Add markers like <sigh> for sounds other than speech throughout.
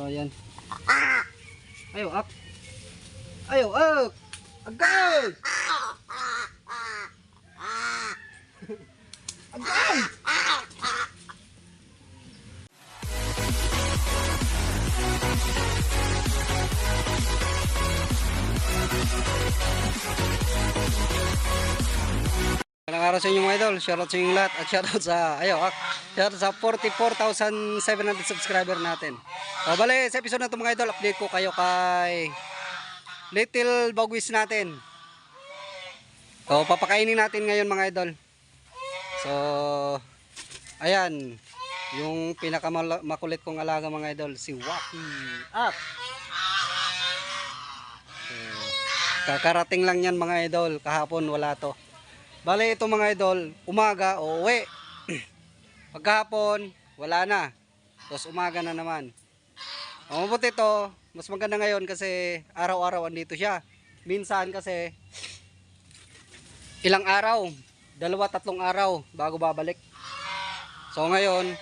So ayan. Ayo, ak. Ayo, ak. Agay! Agay! Magandang araw sa inyo mga idol. Shoutout sa inyong lahat at shoutout sa ayo, ak. Shoutout sa 44,700 subscriber natin. O bale, sa episode na ito mga idol, update ko kayo kay Little Bagwis natin. So, papakainin natin ngayon mga idol. So, ayan, yung pinakamakulit kong alaga mga idol, si Waki. Up! So, kakarating lang yan mga idol, kahapon wala to. Bale ito mga idol, umaga uuwi. <clears throat> Pagkahapon, wala na. Tapos umaga na naman. Ang mabuti ito, mas maganda ngayon kasi araw-araw andito siya. Minsan kasi ilang araw, dalawa tatlong araw bago babalik. So ngayon,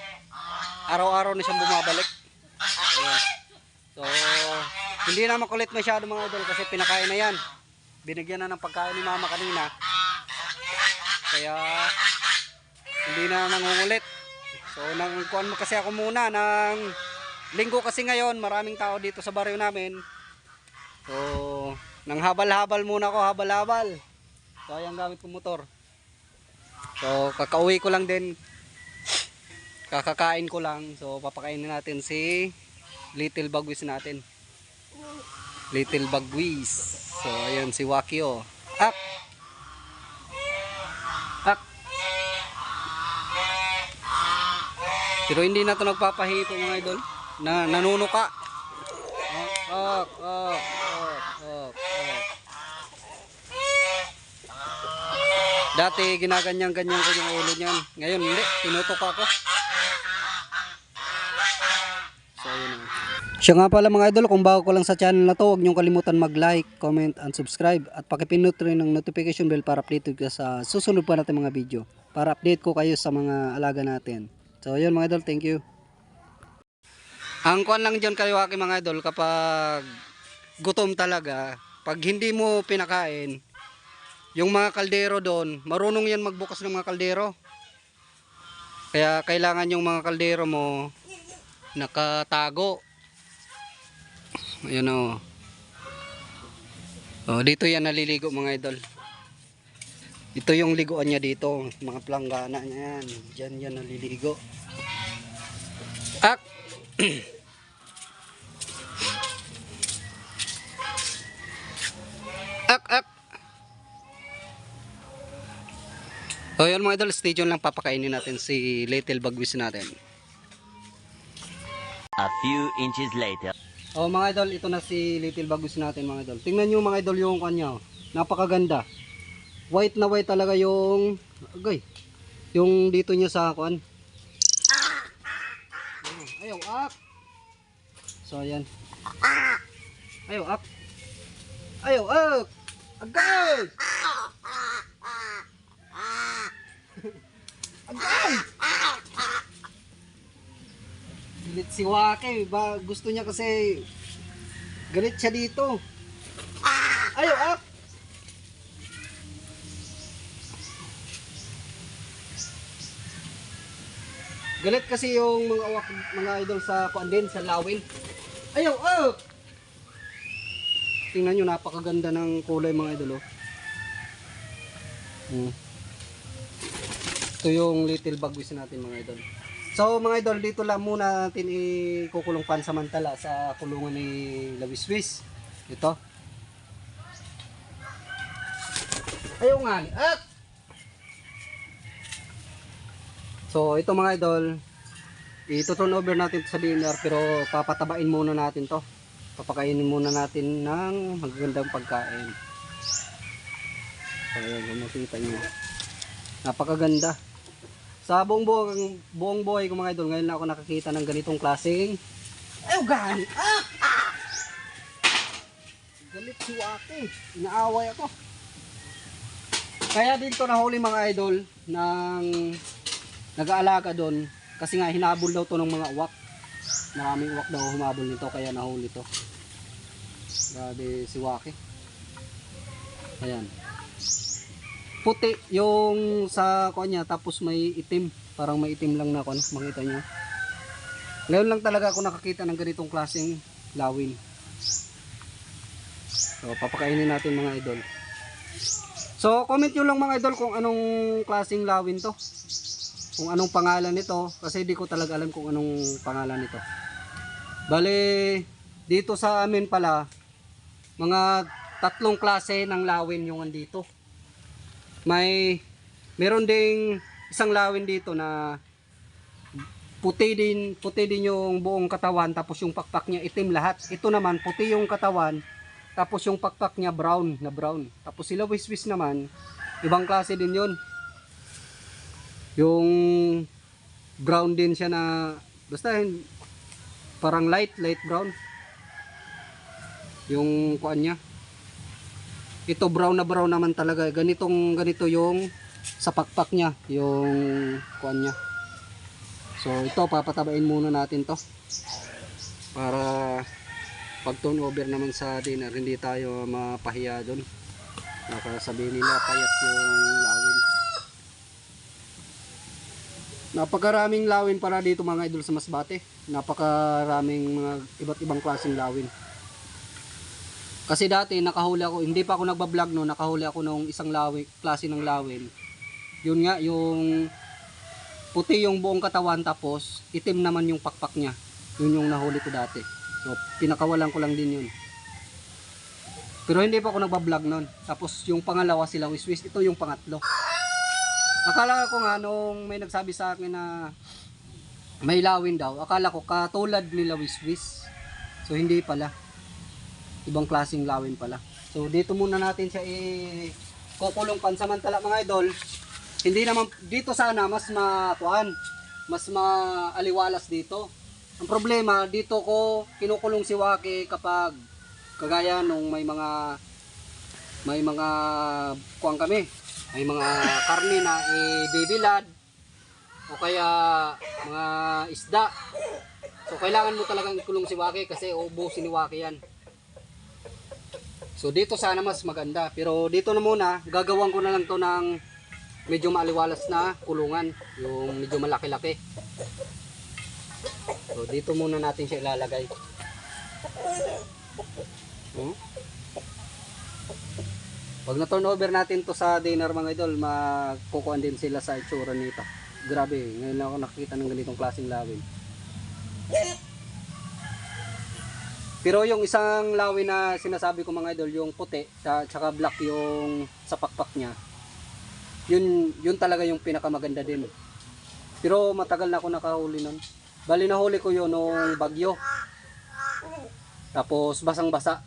araw-araw na siyang bumabalik. Ayan. So, hindi na makulit masyado mga idol kasi pinakain na yan. Binigyan na ng pagkain ni mama kanina. Kaya hindi na nangungulit. So nang kuan mo kasi ako muna ng linggo kasi ngayon, maraming tao dito sa baryo namin. So nang habal-habal muna ako, habal-habal. So ayan gamit ko motor. So kakauwi ko lang din. Kakakain ko lang. So papakainin natin si Little Bagwis natin. Little Bagwis. So ayan si Wakio. Up! Ak. Pero hindi na to nagpapahipo mga idol. Na nanunuka. Ok, ok, ok, ok, ok. Dati ginaganyan-ganyan ko yung ulo niyan. Ngayon hindi, tinutok ako. So yun na. Siya nga pala mga idol, kung bago ko lang sa channel na to, huwag niyong kalimutan mag-like, comment, and subscribe. At pakipindot rin ng notification bell para updated ka sa susunod pa natin mga video. Para update ko kayo sa mga alaga natin. So yun mga idol, thank you. Ang kuan lang dyan kayo aking mga idol kapag gutom talaga, pag hindi mo pinakain, yung mga kaldero doon, marunong yan magbukas ng mga kaldero. Kaya kailangan yung mga kaldero mo nakatago. Ayan o. Oh, dito yan naliligo mga idol. Ito yung liguan niya dito. Mga planggana niya yan. Diyan yan naliligo. Ak! <clears throat> ak, ak! O yan mga idol, stay lang papakainin natin si Little Bagwis natin. A few inches later. Oh mga idol, ito na si Little Bagus natin mga idol. Tingnan nyo mga idol yung kanya. oh. Napakaganda. White na white talaga yung agay. Yung dito niya sa kuan. Ayaw ak. So ayan. Ayaw ak. Ayaw ak. Agay. <laughs> Agay. Galit si Wake, ba gusto niya kasi galit siya dito. Ayaw ah! Galit kasi yung mga awak, mga idol sa kuan din sa Lawin. Ayaw ah! Tingnan nyo, napakaganda ng kulay mga idol oh. Hmm. Ito yung little bagwis natin mga idol. So mga idol, dito lang muna natin ikukulong pansamantala sa kulungan ni Lawiswis. Ito. Ayaw nga. At! So ito mga idol, ito-turn over natin sa dinner pero papatabain muna natin to. Papakainin muna natin ng magagandang pagkain. So ayan, makita nyo. Napakaganda sa buong buong, buong buhay ko mga idol, ngayon na ako nakakita ng ganitong klaseng Ayaw gani! Ah! Ah! Galit si Waki. Inaaway ako. Kaya dito nahuli mga idol ng nag-aalaga doon kasi nga hinabol daw to ng mga uwak. maraming uwak daw humabol nito kaya nahuli to. Grabe si Waki. Ayan. Puti yung sa kanya tapos may itim. Parang may itim lang na ano, makita nyo. Ngayon lang talaga ako nakakita ng ganitong klaseng lawin. So, papakainin natin mga idol. So, comment nyo lang mga idol kung anong klaseng lawin to. Kung anong pangalan nito. Kasi di ko talaga alam kung anong pangalan nito. Bale, dito sa amin pala, mga tatlong klase ng lawin yung andito. May, meron ding isang lawin dito na puti din, puti din yung buong katawan tapos yung pakpak niya itim lahat. Ito naman puti yung katawan tapos yung pakpak niya brown na brown. Tapos sila wiswis naman ibang klase din yun. Yung brown din siya na basta parang light light brown. Yung kuan niya. Ito brown na brown naman talaga. Ganitong ganito yung sa pakpak niya, yung kuan niya. So ito papatabain muna natin to para pag turnover naman sa dinner hindi tayo mapahiya doon. Nakasabihin nila payat yung lawin. Napakaraming lawin para dito mga idol sa Masbate. Napakaraming mga iba't ibang klaseng lawin. Kasi dati nakahuli ako, hindi pa ako nagba-vlog no, nakahuli ako nung isang lawin, klase ng lawin. Yun nga, yung puti yung buong katawan tapos itim naman yung pakpak niya. Yun yung nahuli ko dati. So, pinakawalan ko lang din yun. Pero hindi pa ako nagba-vlog nun. Tapos yung pangalawa sila wiswis, ito yung pangatlo. Akala ko nga nung may nagsabi sa akin na may lawin daw, akala ko katulad nila wiswis. So hindi pala. Ibang klaseng lawin pala. So dito muna natin siya i kukulong pansamantala mga idol. Hindi naman dito sana mas makuan, mas maaliwalas dito. Ang problema dito ko kinukulong si Waki kapag kagaya nung may mga may mga kuan kami, may mga karne na ibibilad o kaya mga isda. So kailangan mo talagang ikulong si Waki kasi uubusin ni Waki yan. So dito sana mas maganda. Pero dito na muna, gagawan ko na lang to ng medyo maaliwalas na kulungan. Yung medyo malaki-laki. So dito muna natin siya ilalagay. Hmm? Pag na-turnover natin to sa dinner mga idol, magkukuhan din sila sa itsura nito. Grabe, ngayon lang ako nakikita ng ganitong klaseng lawin. Pero yung isang lawin na sinasabi ko mga idol, yung puti, sa- tsaka black yung sa pakpak niya, yun, yun talaga yung pinakamaganda din. Pero matagal na ako nakahuli nun. Bali nahuli ko yun nung bagyo. Tapos basang basa.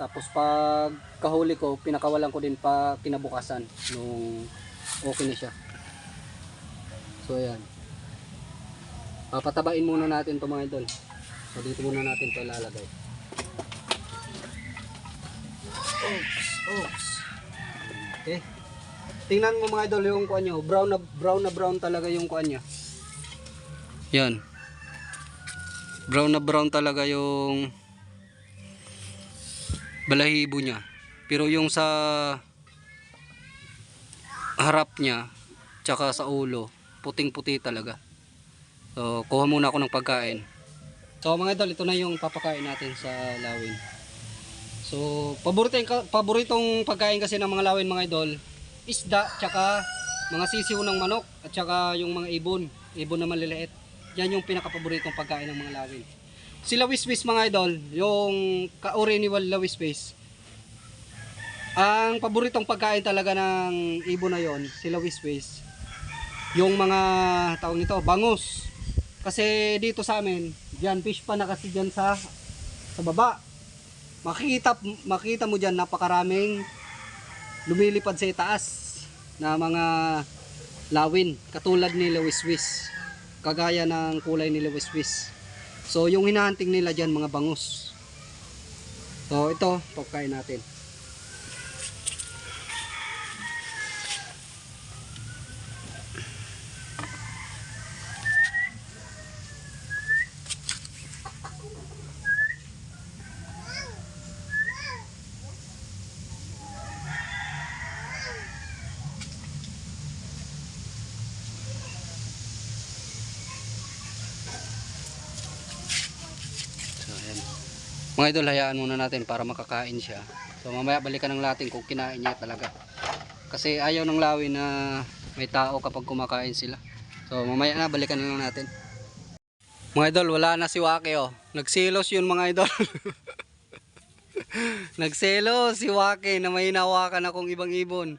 Tapos pag kahuli ko, pinakawalan ko din pa kinabukasan nung okay na siya. So ayan. Papatabain muna natin to mga idol. So dito muna natin to ilalagay. Oops, oops. Okay. Tingnan mo mga idol yung kuan nyo. Brown na brown na brown talaga yung kuan niya. Yan. Brown na brown talaga yung balahibo niya. Pero yung sa harap niya, tsaka sa ulo, puting-puti talaga. So, kuha muna ako ng pagkain. So, mga idol, ito na yung papakain natin sa lawin. So, paboritong, paboritong pagkain kasi ng mga lawin mga idol, isda, tsaka mga sisiw ng manok, at tsaka yung mga ibon, ibon na maliliit. Yan yung pinakapaboritong pagkain ng mga lawin. Sila wiswis mga idol, yung kauri ni Walla wiswis. Ang paboritong pagkain talaga ng ibon na yon, sila wiswis. Yung mga tawag nito, bangus. Kasi dito sa amin, diyan fish pa na kasi diyan sa sa baba. Makikita makita mo diyan napakaraming lumilipad sa itaas na mga lawin katulad ni Lewiswis. Kagaya ng kulay ni Lewiswis. So yung hinahunting nila diyan mga bangus. So ito, pagkain natin. Mga idol, hayaan muna natin para makakain siya. So mamaya balikan ng natin kung kinain niya talaga. Kasi ayaw ng lawin na may tao kapag kumakain sila. So mamaya na, balikan na lang natin. Mga idol, wala na si Waki oh. Nagselos yun mga idol. <laughs> Nagselos si Waki na may hinawakan akong ibang ibon.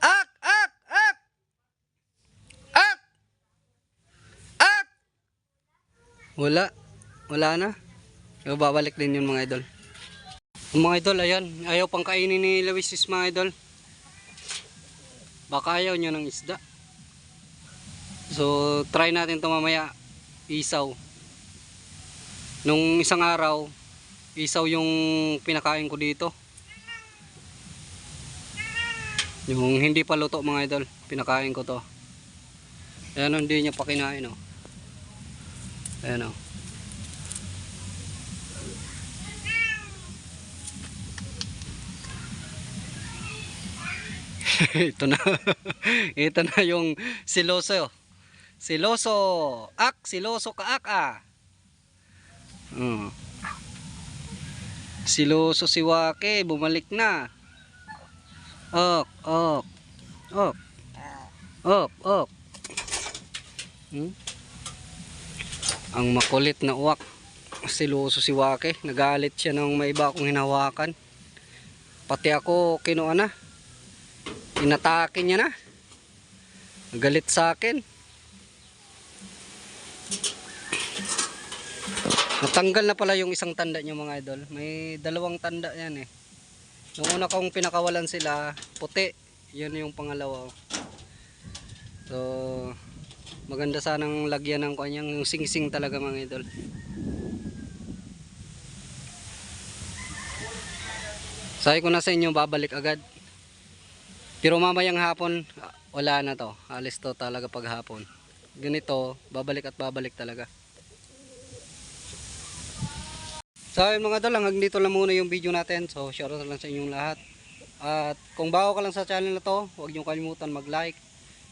Ak! Ak! Ak! Ak! Ak! Wala. Wala na. So, babalik din yun mga idol. Mga idol, ayan. Ayaw pang kainin ni Luis is mga idol. Baka ayaw nyo ng isda. So, try natin ito mamaya. Isaw. Nung isang araw, isaw yung pinakain ko dito. Yung hindi pa luto mga idol, pinakain ko to. Ayan o, hindi niya pa kinain o. Ayan o. <laughs> ito na. <laughs> ito na yung siloso. Siloso. Ak, siloso ka ak ah. Hmm. Siloso si Wake, bumalik na. Ok, ok. Ok. Ok, ok. Hmm? Ang makulit na uwak. Siloso si Wake. Nagalit siya nang may iba akong hinawakan. Pati ako kinuha na. Inatake niya na. Nagalit sa akin. Natanggal na pala yung isang tanda niyo mga idol. May dalawang tanda yan eh. Nung una kong pinakawalan sila, puti. Yun yung pangalawa. So, maganda sanang lagyan ng kanyang yung sing-sing talaga mga idol. Sabi ko na sa inyo, babalik agad. Pero mamayang hapon, wala na to. Alis to talaga pag hapon. Ganito, babalik at babalik talaga. So ayun mga idol, hanggang dito lang muna yung video natin. So shoutout lang sa inyong lahat. At kung bago ka lang sa channel na to, huwag niyo kalimutan mag-like,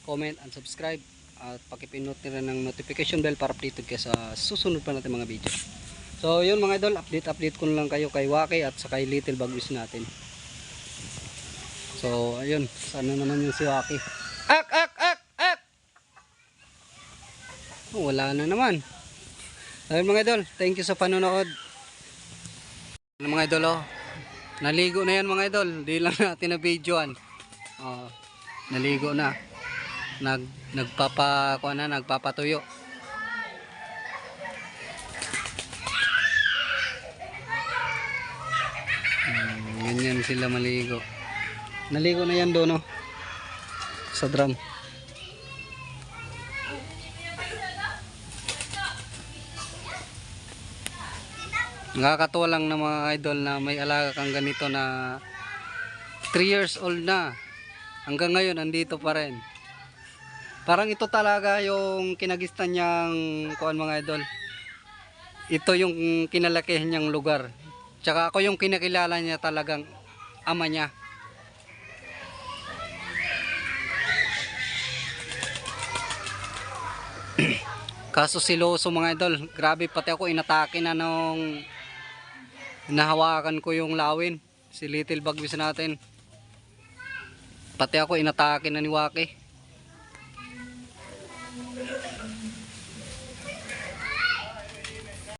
comment, and subscribe. At pakipinot nila ng notification bell para updated kayo sa susunod pa natin mga video. So yun mga idol, update update ko lang kayo kay Waki at sa kay Little Bagwis natin. So ayun, sana naman yung si Waki. Ak! Ak! Ak! Ak! Oh, wala na naman. Ayun mga idol, thank you sa panonood. Ano mga idol oh. Naligo na yan mga idol. Di lang natin na videoan. Oh, naligo na. Nag nagpapa kuha na, nagpapatuyo. Hmm, ganyan sila maligo. Naligo na yan doon oh. Sa drum. Nakakatuwa lang ng mga idol na may alaga kang ganito na 3 years old na. Hanggang ngayon, andito pa rin. Parang ito talaga yung kinagistan niyang kuan mga idol. Ito yung kinalakihan niyang lugar. Tsaka ako yung kinakilala niya talagang ama niya. Kaso siloso mga idol, grabe pati ako inatake na nung nahawakan ko yung lawin. Si Little Bagwis natin. Pati ako inatake na ni Waki.